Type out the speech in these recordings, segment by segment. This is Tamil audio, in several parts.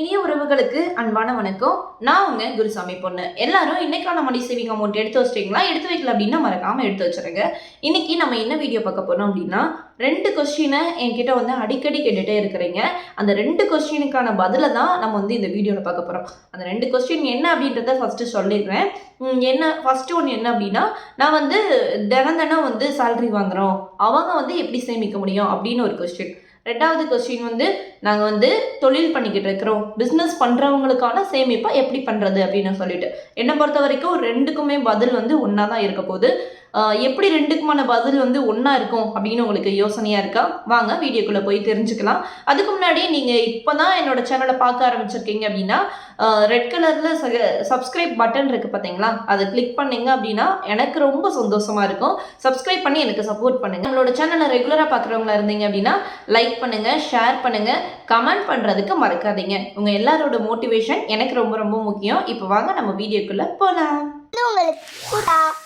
இனிய உறவுகளுக்கு அன்பான வணக்கம். நான் உங்க குருசாமி பொண்ணு. எல்லாரும் இன்னைக்கான மணி சேவிங் அமௌண்ட் எடுத்து வச்சிட்டீங்களா? எடுத்து வைக்கல அப்படின்னா மறக்காம எடுத்து வச்சிருங்க. இன்னைக்கு நம்ம என்ன வீடியோ பார்க்க போறோம் அப்படின்னா ரெண்டு கொஸ்டினை என்கிட்ட வந்து அடிக்கடி கேட்டுட்டே இருக்கிறீங்க. அந்த ரெண்டு கொஸ்டினுக்கான பதிலை தான் நம்ம வந்து இந்த வீடியோவில் பார்க்க போறோம். அந்த ரெண்டு கொஸ்டின் என்ன அப்படின்றத ஃபர்ஸ்ட் சொல்லிடுறேன். என்ன ஃபர்ஸ்ட் ஒன்று என்ன அப்படின்னா நான் வந்து தினம் தினம் வந்து சேல்ரி வாங்குறோம். அவங்க வந்து எப்படி சேமிக்க முடியும் அப்படின்னு ஒரு கொஸ்டின் ரெண்டாவது கொஸ்டின் வந்து நாங்கள் வந்து தொழில் பண்ணிக்கிட்டு இருக்கிறோம். பிஸ்னஸ் பண்ணுறவங்களுக்கான சேமிப்பை எப்படி பண்ணுறது அப்படின்னு சொல்லிட்டு. என்னை பொறுத்த வரைக்கும் ரெண்டுக்குமே பதில் வந்து ஒன்றா தான் இருக்க போகுது. எப்படி ரெண்டுக்குமான பதில் வந்து ஒன்றா இருக்கும் அப்படின்னு உங்களுக்கு யோசனையாக இருக்கா? வாங்க வீடியோக்குள்ளே போய் தெரிஞ்சுக்கலாம். அதுக்கு முன்னாடி நீங்கள் இப்போ தான் என்னோட சேனலை பார்க்க ஆரம்பிச்சிருக்கீங்க அப்படின்னா ரெட் கலரில் சப்ஸ்கிரைப் பட்டன் இருக்குது பார்த்தீங்களா அதை கிளிக் பண்ணிங்க அப்படின்னா எனக்கு ரொம்ப சந்தோஷமாக இருக்கும். சப்ஸ்கிரைப் பண்ணி எனக்கு சப்போர்ட் பண்ணுங்கள் நம்மளோட சேனலை ரெகுலராக பார்க்குறவங்களா இருந்தீங்க அப்படின்னா லைக் பண்ணுங்கள் ஷேர் பண்ணுங்கள் கமெண்ட் பண்ணுறதுக்கு மறக்காதீங்க. உங்கள் எல்லாரோட மோட்டிவேஷன் எனக்கு ரொம்ப ரொம்ப முக்கியம். இப்போ வாங்க நம்ம வீடியோக்குள்ளே போகலாம் உங்களுக்கு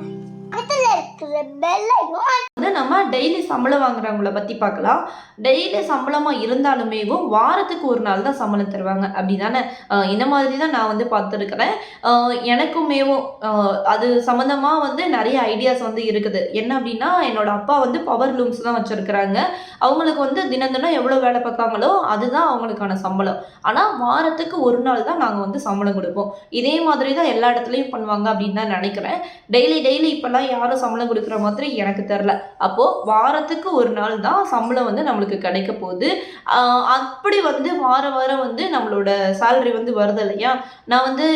இருக்கிற பெல் வந்து நம்ம டெய்லி சம்பளம் வாங்குறவங்கள பத்தி பார்க்கலாம். டெய்லி சம்பளமா இருந்தாலுமேவும் வாரத்துக்கு ஒரு நாள் தான் சம்பளம் தருவாங்க. அப்படிதானே? தானே இந்த மாதிரி தான் நான் வந்து பார்த்துருக்குறேன். எனக்குமேவும் அது சம்மந்தமாக வந்து நிறைய ஐடியாஸ் வந்து இருக்குது. என்ன அப்படின்னா என்னோட அப்பா வந்து பவர் லூம்ஸ் தான் வச்சுருக்குறாங்க. அவங்களுக்கு வந்து தினம் தினம் எவ்வளோ வேலை பார்க்காங்களோ அதுதான் அவங்களுக்கான சம்பளம். ஆனால் வாரத்துக்கு ஒரு நாள் தான் நாங்கள் வந்து சம்பளம் கொடுப்போம். இதே மாதிரி தான் எல்லா இடத்துலையும் பண்ணுவாங்க அப்படின்னு தான் நினைக்கிறேன். டெய்லி டெய்லி இப்போல்லாம் யாரும் சம்பளம் கொடுக்குற மாதிரி எனக்கு தெரில அப்போது வாரத்துக்கு ஒரு நாள் தான் சம்பளம் வந்து நம்மளுக்கு கிடைக்க போகுது. அப்படி வந்து வார வாரம் வந்து நம்மளோட சேலரி வந்து வருது இல்லையா? நான் வந்து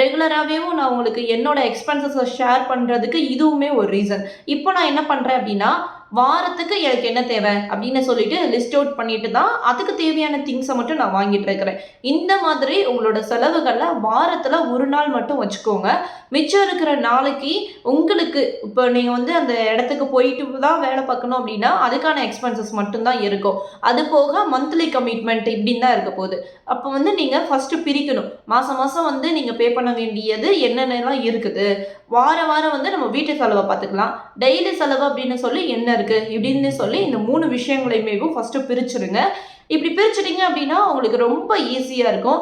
ரெகுலராகவேவும் நான் உங்களுக்கு என்னோட எக்ஸ்பென்சஸை ஷேர் பண்ணுறதுக்கு இதுவுமே ஒரு ரீசன் இப்போ நான் என்ன பண்ணுறேன் அப்படின்னா வாரத்துக்கு எனக்கு என்ன தேவை அப்படின்னு சொல்லிட்டு லிஸ்ட் அவுட் பண்ணிட்டு தான் அதுக்கு தேவையான திங்ஸை மட்டும் நான் வாங்கிட்டு இருக்கிறேன். இந்த மாதிரி உங்களோட செலவுகளை வாரத்தில் ஒரு நாள் மட்டும் வச்சுக்கோங்க. மிச்சம் இருக்கிற நாளைக்கு உங்களுக்கு இப்போ நீங்கள் வந்து அந்த இடத்துக்கு போயிட்டு தான் வேலை பார்க்கணும் அப்படின்னா அதுக்கான எக்ஸ்பென்சஸ் மட்டும்தான் இருக்கும். அது போக மந்த்லி கமிட்மெண்ட் இப்படின்னு தான் இருக்க போகுது. அப்போ வந்து நீங்கள் ஃபஸ்ட்டு பிரிக்கணும். மாதம் மாதம் வந்து நீங்கள் பே பண்ண வேண்டியது என்னென்னலாம் இருக்குது? வார வாரம் வந்து நம்ம வீட்டு செலவை பார்த்துக்கலாம். டெய்லி செலவு அப்படின்னு சொல்லி என்ன இருக்குது இப்படின்னு சொல்லி இந்த மூணு விஷயங்களையுமே ஃபஸ்ட்டு பிரிச்சுருங்க. இப்படி பிரிச்சிட்டிங்க அப்படின்னா உங்களுக்கு ரொம்ப ஈஸியாக இருக்கும்.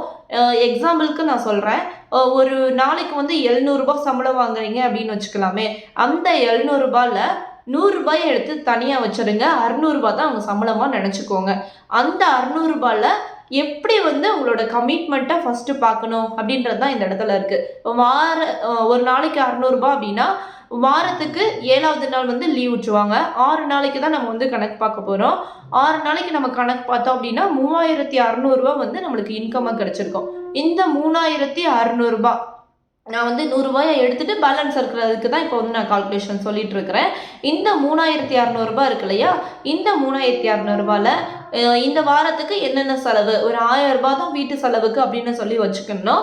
எக்ஸாம்பிளுக்கு நான் சொல்கிறேன் ஒரு நாளைக்கு வந்து எழுநூறுபா சம்பளம் வாங்குறீங்க அப்படின்னு வச்சுக்கலாமே. அந்த எழுநூறுபாவில் நூறுரூபாயை எடுத்து தனியாக வச்சுருங்க. அறநூறுபா தான் அவங்க சம்பளமாக நினச்சிக்கோங்க. அந்த அறநூறுபாயில் எப்படி வந்து உங்களோட கமிட்மெண்ட்டை ஃபஸ்ட்டு பார்க்கணும் அப்படின்றது தான் இந்த இடத்துல இருக்குது வார ஒரு நாளைக்கு அறநூறுபா அப்படின்னா வாரத்துக்கு ஏழாவது நாள் வந்து லீவ் விட்டுருவாங்க. ஆறு நாளைக்கு தான் நம்ம வந்து கணக்கு பார்க்க போகிறோம் ஆறு நாளைக்கு நம்ம கணக்கு பார்த்தோம் அப்படின்னா மூவாயிரத்தி அறநூறுபா வந்து நம்மளுக்கு இன்கமாக கிடச்சிருக்கும். இந்த மூணாயிரத்தி அறநூறுபா நான் வந்து நூறுரூவாயை எடுத்துட்டு பேலன்ஸ் இருக்கிறதுக்கு தான் இப்போ வந்து நான் கால்குலேஷன் சொல்லிட்டு இருக்கிறேன். இந்த மூணாயிரத்தி அறநூறுபா இருக்கு இல்லையா? இந்த மூணாயிரத்தி அறநூறுபாவில் இந்த வாரத்துக்கு என்னென்ன செலவு? ஒரு ஆயிரம் ரூபாய் தான் வீட்டு செலவுக்கு அப்படின்னு சொல்லி வச்சுக்கணும்.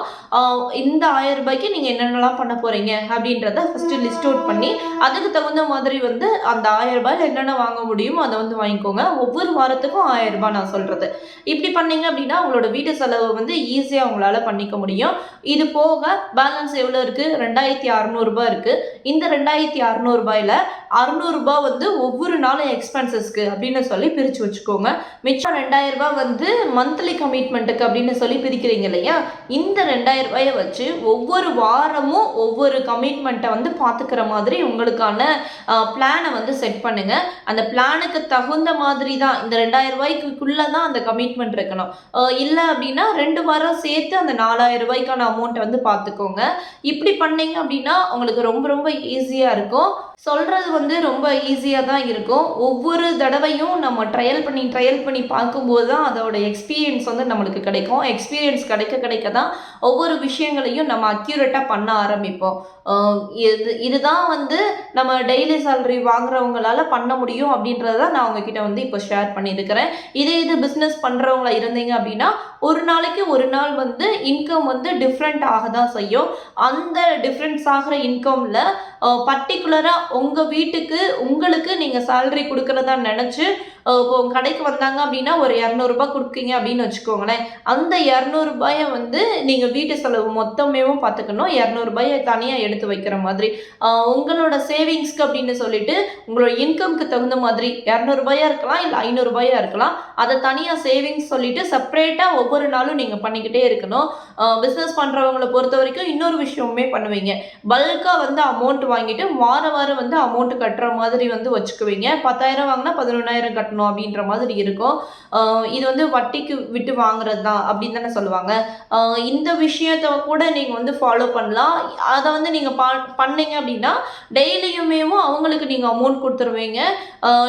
இந்த ஆயிரம் ரூபாய்க்கு நீங்கள் என்னென்னலாம் பண்ண போகிறீங்க அப்படின்றத ஃபஸ்ட்டு லிஸ்ட் அவுட் பண்ணி அதுக்கு தகுந்த மாதிரி வந்து அந்த ஆயிரம் ரூபாயில் என்னென்ன வாங்க முடியுமோ அதை வந்து வாங்கிக்கோங்க. ஒவ்வொரு வாரத்துக்கும் ஆயிரம் ரூபாய் நான் சொல்கிறது இப்படி பண்ணீங்க அப்படின்னா உங்களோட வீட்டு செலவை வந்து ஈஸியாக உங்களால் பண்ணிக்க முடியும். இது போக பேலன்ஸ் எவ்வளோ இருக்குது ரெண்டாயிரத்தி அறநூறுபா இருக்குது இந்த ரெண்டாயிரத்தி அறநூறுபாயில் அறநூறுபா வந்து ஒவ்வொரு நாளும் எக்ஸ்பென்சஸ்க்கு அப்படின்னு சொல்லி பிரித்து வச்சுக்கோங்க. மிச்சம் ரெண்டாயிரம் ரூபாய் வந்து மந்த்லி கமிட்மெண்ட்டுக்கு அப்படின்னு சொல்லி பிரிக்கிறீங்க இல்லையா? இந்த ரெண்டாயிரம் ரூபாயை வச்சு ஒவ்வொரு வாரமும் ஒவ்வொரு கமிட்மெண்ட்டை வந்து பார்த்துக்கிற மாதிரி உங்களுக்கான பிளானை வந்து செட் பண்ணுங்க. அந்த பிளானுக்கு தகுந்த மாதிரி தான் இந்த ரெண்டாயிரம் ரூபாய்க்குள்ளே தான் அந்த கமிட்மெண்ட் இருக்கணும். இல்லை அப்படின்னா ரெண்டு வாரம் சேர்த்து அந்த நாலாயிரம் ரூபாய்க்கான அமௌண்ட்டை வந்து பார்த்துக்கோங்க இப்படி பண்ணீங்க அப்படின்னா உங்களுக்கு ரொம்ப ரொம்ப ஈஸியாக இருக்கும். சொல்கிறது வந்து ரொம்ப ஈஸியாக தான் இருக்கும். ஒவ்வொரு தடவையும் நம்ம ட்ரையல் பண்ணி ட்ரையல் பண்ணி பார்க்கும்போது தான் அதோட எக்ஸ்பீரியன்ஸ் வந்து நம்மளுக்கு கிடைக்கும். எக்ஸ்பீரியன்ஸ் கிடைக்க கிடைக்க தான் ஒவ்வொரு விஷயங்களையும் நம்ம அக்யூரேட்டாக பண்ண ஆரம்பிப்போம். இது இதுதான் வந்து நம்ம டெய்லி சேலரி வாங்குறவங்களால பண்ண முடியும் அப்படின்றத நான் உங்ககிட்ட வந்து இப்போ ஷேர் பண்ணியிருக்கிறேன். இதே இது பிஸ்னஸ் பண்ணுறவங்கள இருந்தீங்க அப்படின்னா ஒரு நாளைக்கு ஒரு நாள் வந்து இன்கம் வந்து டிஃப்ரெண்ட் ஆக தான் செய்யும். அந்த டிஃப்ரென்ஸ் ஆகிற இன்கமில் பர்டிகுலராக உங்கள் வீட்டுக்கு உங்களுக்கு நீங்கள் சேலரி கொடுக்குறதா நினச்சி இப்போ உங்க கடைக்கு வந்தாங்க அப்படின்னா ஒரு இரநூறுபா கொடுக்குறீங்க அப்படின்னு வச்சுக்கோங்களேன். அந்த இரநூறுபாயை வந்து நீங்கள் வீட்டு செலவு மொத்தமேவும் பார்த்துக்கணும். இரநூறுபாயை தனியாக எடுத்து வைக்கிற மாதிரி. உங்களோட சேவிங்ஸ்க்கு அப்படின்னு சொல்லிட்டு உங்களோட இன்கம்க்கு தகுந்த மாதிரி இரநூறுபாயா இருக்கலாம் இல்லை ஐநூறுபாயா இருக்கலாம். அதை தனியாக சேவிங்ஸ் சொல்லிட்டு செப்பரேட்டாக ஒவ்வொரு நாளும் நீங்கள் பண்ணிக்கிட்டே இருக்கணும். பிஸ்னஸ் பண்ணுறவங்களை பொறுத்த வரைக்கும் இன்னொரு விஷயமுமே பண்ணுவீங்க. பல்காக வந்து அமௌண்ட் வாங்கிட்டு வார வாரம் வந்து அமௌண்ட் கட்டுற மாதிரி வந்து வச்சுக்குவீங்க. பத்தாயிரம் வாங்கினா பதினொன்றாயிரம் கட்டணும். அப்படின்ற மாதிரி இருக்கும். இது வந்து வட்டிக்கு விட்டு வாங்குறது தான் அப்படின்னு தானே சொல்லுவாங்க. இந்த விஷயத்த கூட நீங்கள் வந்து ஃபாலோ பண்ணலாம். அதை வந்து நீங்கள் பா பண்ணீங்க அப்படின்னா டெய்லியுமேவும் அவங்களுக்கு நீங்கள் அமௌண்ட் கொடுத்துருவீங்க.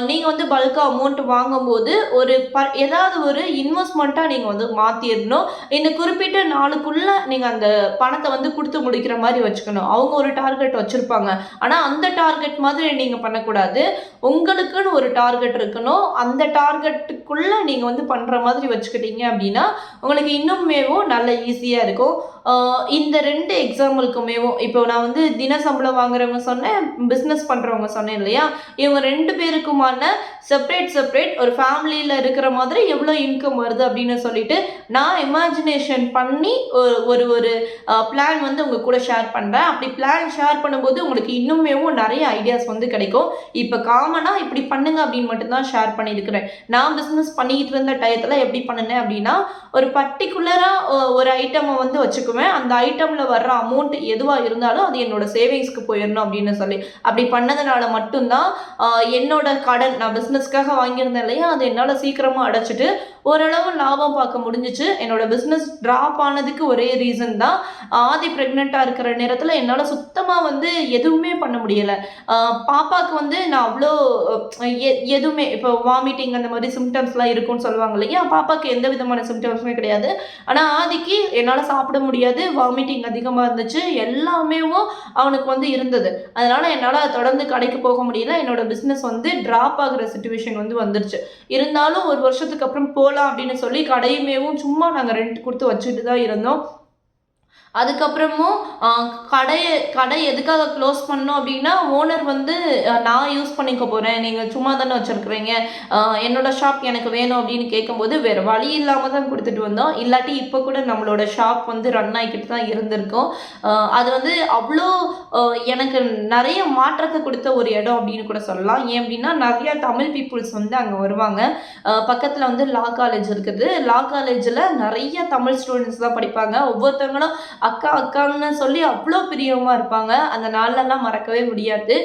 நீங்கள் வந்து பல்காக அமௌண்ட் வாங்கும்போது ஒரு ப ஏதாவது ஒரு இன்வெஸ்ட்மெண்ட்டாக நீங்கள் வந்து மாற்றிடணும் இந்த குறிப்பிட்ட நாளுக்குள்ளே நீங்கள் அந்த பணத்தை வந்து கொடுத்து முடிக்கிற மாதிரி வச்சுக்கணும். அவங்க ஒரு டார்கெட் வச்சுருப்பாங்க. ஆனால் அந்த டார்கெட் மாதிரி நீங்கள் பண்ணக்கூடாது. உங்களுக்குன்னு ஒரு டார்கெட் இருக்கணும். அந்த டார்கெட்டுக்குள்ளே நீங்கள் வந்து பண்ணுற மாதிரி வச்சுக்கிட்டீங்க அப்படின்னா உங்களுக்கு இன்னுமேவும் நல்ல ஈஸியாக இருக்கும். இந்த ரெண்டு எக்ஸாம்பிளுக்குமே இப்போ நான் வந்து தின சம்பளம் வாங்குறவங்க சொன்னேன் பிஸ்னஸ் பண்ணுறவங்க சொன்னேன் இல்லையா? இவங்க ரெண்டு பேருக்குமான செப்பரேட் செப்பரேட் ஒரு ஃபேமிலியில் இருக்கிற மாதிரி எவ்வளோ இன்கம் வருது அப்படின்னு சொல்லிட்டு நான் இமேஜினேஷன் பண்ணி ஒரு ஒரு ஒரு பிளான் வந்து உங்கள் கூட ஷேர் பண்ணுறேன் அப்படி பிளான் ஷேர் பண்ணும்போது உங்களுக்கு இன்னுமேவும் நிறைய ஐடியாஸ் வந்து கிடைக்கும். இப்போ காமனாக இப்படி பண்ணுங்க அப்படின்னு மட்டும்தான் ஷேர் பண்ணியிருக்கிறேன். நான் பிஸ்னஸ் பண்ணிக்கிட்டு இருந்த டயத்தில் எப்படி பண்ணினேன் அப்படின்னா ஒரு பர்டிகுலராக ஒரு ஐட்டமை வந்து வச்சுக்குவேன். அந்த ஐட்டமில் வர்ற அமௌண்ட் எதுவாக இருந்தாலும் அது என்னோட சேவிங்ஸ்க்கு போயிடணும் அப்படின்னு சொல்லி. அப்படி பண்ணதுனால மட்டும்தான் என்னோட கடன் நான் பிஸ்னஸ்க்காக வாங்கியிருந்தேன் இல்லையா? அது என்னால் சீக்கிரமாக அடைச்சிட்டு ஓரளவு லாபம் பார்க்க முடிஞ்சிச்சு. என்னோட பிஸ்னஸ் ட்ராப் ஆனதுக்கு ஒரே ரீசன் தான் ஆதி ப்ரெக்னெண்ட்டாக இருக்கிற நேரத்தில் என்னால் சுத்தமாக வந்து எதுவுமே பண்ண முடியலை. பாப்பாவுக்கு வந்து நான் அவ்வளோ எ- எதுவுமே இப்போ வாமிட்டிங் அந்த மாதிரி சிம்டம்ஸ்லாம் இருக்கும்னு சொல்லுவாங்க இல்லையா? பாப்பாவுக்கு எந்த விதமான சிம்டம்ஸுமே கிடையாது. ஆனால் ஆதிக்கு என்னால் சாப்பிட முடியாது வாமிட்டிங் அதிகமாக இருந்துச்சு எல்லாமே அவனுக்கு வந்து இருந்தது. அதனால் என்னால் தொடர்ந்து கடைக்கு போக முடியல. என்னோட பிஸ்னஸ் வந்து ட்ராப் ஆகிற சுச்சுவேஷன் வந்து வந்துருச்சு. இருந்தாலும் ஒரு வருஷத்துக்கு அப்புறம் போகலாம் அப்படின்னு சொல்லி கடையுமேவும் சும்மா நாங்கள் ரெண்ட் கொடுத்து வச்சுட்டு தான் இருந்தோம். அதுக்கப்புறமும் கடையை கடை எதுக்காக க்ளோஸ் பண்ணோம் அப்படின்னா ஓனர் வந்து நான் யூஸ் பண்ணிக்க போகிறேன் நீங்கள் சும்மா தானே வச்சுருக்குறீங்க. என்னோட ஷாப் எனக்கு வேணும் அப்படின்னு கேட்கும்போது வேறு வழி இல்லாமல் தான் கொடுத்துட்டு வந்தோம். இல்லாட்டி இப்போ கூட நம்மளோட ஷாப் வந்து ரன் ஆகிக்கிட்டு தான் இருந்திருக்கும். அது வந்து அவ்வளோ எனக்கு நிறைய மாற்றத்தை கொடுத்த ஒரு இடம் அப்படின்னு கூட சொல்லலாம். ஏன் அப்படின்னா நிறையா தமிழ் பீப்புள்ஸ் வந்து அங்கே வருவாங்க. பக்கத்தில் வந்து லா காலேஜ் இருக்குது. லா காலேஜில் நிறைய தமிழ் ஸ்டூடெண்ட்ஸ் தான் படிப்பாங்க. ஒவ்வொருத்தவங்களும் அக்கா அக்கான்னு சொல்லி அவ்வளோ பிரியமாக இருப்பாங்க. அந்த நாள்லலாம் மறக்கவே முடியாது.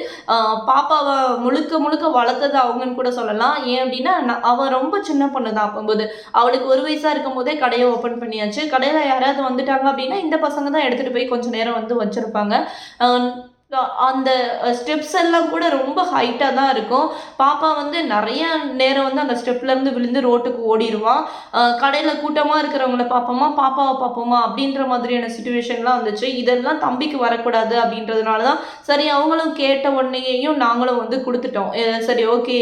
பாப்பாவை முழுக்க முழுக்க வளர்த்தது அவங்கன்னு கூட சொல்லலாம். ஏன் அப்படின்னா நான் அவள் ரொம்ப சின்ன பொண்ணு தான் அப்போது அவளுக்கு ஒரு வயசாக இருக்கும் போதே கடையை ஓப்பன் பண்ணியாச்சு. கடையில் யாராவது வந்துட்டாங்க அப்படின்னா இந்த பசங்க தான் எடுத்துகிட்டு போய் கொஞ்சம் நேரம் வந்து வச்சுருப்பாங்க. அந்த ஸ்டெப்ஸ் எல்லாம் கூட ரொம்ப ஹைட்டாக தான் இருக்கும். பாப்பா வந்து நிறைய நேரம் வந்து அந்த ஸ்டெப்லேருந்து விழுந்து ரோட்டுக்கு ஓடிடுவான் கடையில் கூட்டமாக இருக்கிறவங்கள பார்ப்போமா பாப்பாவை பார்ப்போமா அப்படின்ற மாதிரியான சுச்சுவேஷன்லாம் வந்துச்சு. இதெல்லாம் தம்பிக்கு வரக்கூடாது அப்படின்றதுனால தான் சரி அவங்களும் கேட்ட உடனேயும் நாங்களும் வந்து கொடுத்துட்டோம். சரி ஓகே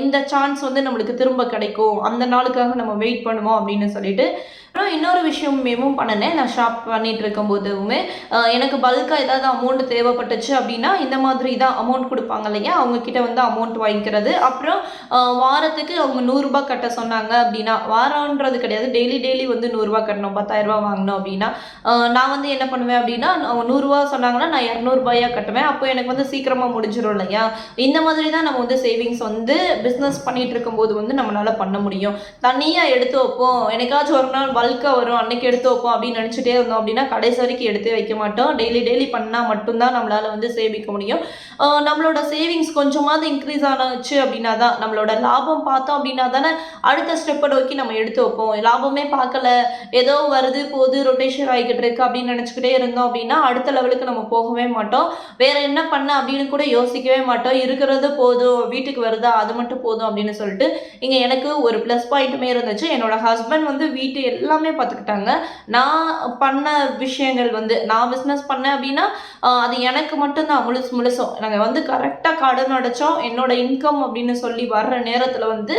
இந்த சான்ஸ் வந்து நம்மளுக்கு திரும்ப கிடைக்கும். அந்த நாளுக்காக நம்ம வெயிட் பண்ணுவோம் அப்படின்னு சொல்லிட்டு அப்புறம் இன்னொரு விஷயமும் பண்ணினேன். நான் ஷாப் பண்ணிட்டு இருக்கும்போதுமே எனக்கு பல்காக ஏதாவது அமௌண்ட் தேவைப்பட்டுச்சு அப்படின்னா இந்த மாதிரி தான் அமௌண்ட் கொடுப்பாங்க இல்லையா? அவங்க கிட்ட வந்து அமௌண்ட் வாங்கிக்கிறது. அப்புறம் வாரத்துக்கு அவங்க நூறுரூபா கட்ட சொன்னாங்க அப்படின்னா வாரம்ன்றது கிடையாது. டெய்லி டெய்லி வந்து நூறுரூவா கட்டணும். பத்தாயிரரூபா வாங்கணும் அப்படின்னா நான் வந்து என்ன பண்ணுவேன் அப்படின்னா அவங்க நூறுரூவா சொன்னாங்கன்னா நான் இரநூறுபாயா கட்டுவேன். அப்போ எனக்கு வந்து சீக்கிரமாக முடிஞ்சிடும் இல்லையா? இந்த மாதிரி தான் நம்ம வந்து சேவிங்ஸ் வந்து பிஸ்னஸ் பண்ணிட்டு இருக்கும்போது வந்து நம்மளால் பண்ண முடியும். தனியாக எடுத்து வைப்போம். எனக்காச்சும் ஒரு நாள் பல்காக வரும். அன்னைக்கு எடுத்து வைப்போம் அப்படின்னு நினச்சிட்டே இருந்தோம் அப்படின்னா கடைசி வரைக்கும் எடுத்து வைக்க மாட்டோம். டெய்லி டெய்லி பண்ணால் மட்டும்தான் நம்மளால் வந்து சேமிக்க முடியும். நம்மளோட சேவிங்ஸ் கொஞ்சமாவது இன்க்ரீஸ் ஆனச்சு அப்படின்னா தான் நம்மளோட லாபம் பார்த்தோம் அப்படின்னா தானே அடுத்த ஸ்டெப்பை நோக்கி நம்ம எடுத்து வைப்போம் லாபமே பார்க்கல. ஏதோ வருது போது ரொட்டேஷன் ஆகிக்கிட்டு இருக்கு அப்படின்னு நினச்சிக்கிட்டே இருந்தோம் அப்படின்னா அடுத்த லெவலுக்கு நம்ம போகவே மாட்டோம். வேற என்ன பண்ண அப்படின்னு கூட யோசிக்கவே மாட்டோம். இருக்கிறது போதும் வீட்டுக்கு வருதா அது மட்டும் போதும் அப்படின்னு சொல்லிட்டு இங்கே எனக்கு ஒரு ப்ளஸ் பாயிண்ட்டுமே இருந்துச்சு. என்னோட ஹஸ்பண்ட் வந்து வீட்டு எல்லாமே பார்த்துக்கிட்டாங்க. நான் பண்ண விஷயங்கள் வந்து நான் பிஸ்னஸ் பண்ணேன் அப்படின்னா அது எனக்கு மட்டும்தான் முழுசு முழுசும். நாங்கள் வந்து கரெக்டாக கடன் அடைச்சோம். என்னோட இன்கம் அப்படின்னு சொல்லி வர்ற நேரத்தில் வந்து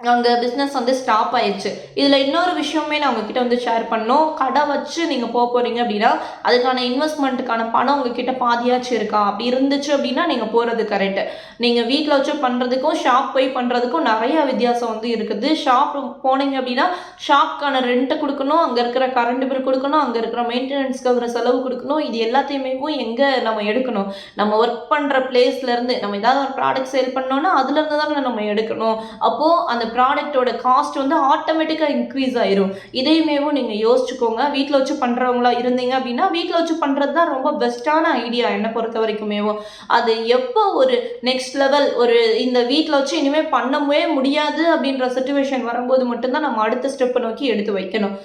அங்கே பிஸ்னஸ் வந்து ஸ்டாப் ஆயிடுச்சு இதில் இன்னொரு விஷயமே நான் உங்ககிட்ட வந்து ஷேர் பண்ணோம் கடை வச்சு நீங்கள் போக போகிறீங்க அப்படின்னா அதுக்கான இன்வெஸ்ட்மெண்ட்டுக்கான பணம் உங்ககிட்ட பாதியாச்சும் இருக்கா? அப்படி இருந்துச்சு அப்படின்னா நீங்கள் போகிறது கரெக்டு நீங்கள் வீட்டில் வச்சு பண்ணுறதுக்கும் ஷாப் போய் பண்ணுறதுக்கும் நிறைய வித்தியாசம் வந்து இருக்குது. ஷாப் போனீங்க அப்படின்னா ஷாப்க்கான ரெண்ட்டை கொடுக்கணும் அங்கே இருக்கிற கரண்ட் பில் கொடுக்கணும் அங்கே இருக்கிற மெயின்டெனன்ஸ்க்கு ஆகிற செலவு கொடுக்கணும். இது எல்லாத்தையுமே எங்கே நம்ம எடுக்கணும்? நம்ம ஒர்க் பண்ணுற பிளேஸ்லேருந்து நம்ம ஏதாவது ஒரு ப்ராடக்ட் சேல் பண்ணோன்னா அதுலேருந்து தானே நம்ம எடுக்கணும்? அப்போது அந்த ப்ராடக்ட்டோட காஸ்ட் வந்து ஆட்டோமேட்டிக்காக இன்க்ரீஸ் ஆயிரும். இதையுமேவும் நீங்கள் யோசிச்சுக்கோங்க. வீட்டில் வச்சு பண்ணுறவங்களா இருந்தீங்க அப்படின்னா வீட்டில் வச்சு பண்ணுறது தான் ரொம்ப பெஸ்ட்டான ஐடியா என்னை பொறுத்த வரைக்குமேவும் அது எப்போ ஒரு நெக்ஸ்ட் லெவல் ஒரு இந்த வீட்டில் வச்சு இனிமேல் பண்ணவே முடியாது அப்படின்ற சுச்சுவேஷன் வரும்போது மட்டும்தான் நம்ம அடுத்த ஸ்டெப்பை நோக்கி எடுத்து வைக்கணும்.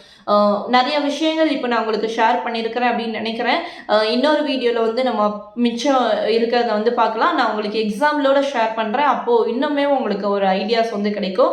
நிறைய விஷயங்கள் இப்போ நான் உங்களுக்கு ஷேர் பண்ணியிருக்கிறேன் அப்படின்னு நினைக்கிறேன். இன்னொரு வீடியோவில் வந்து நம்ம மிச்சம் இருக்கிறத வந்து பார்க்கலாம். நான் உங்களுக்கு எக்ஸாம்பிளோட ஷேர் பண்ணுறேன் அப்போது இன்னுமே உங்களுக்கு ஒரு ஐடியாஸ் வந்து கிடைக்கும்.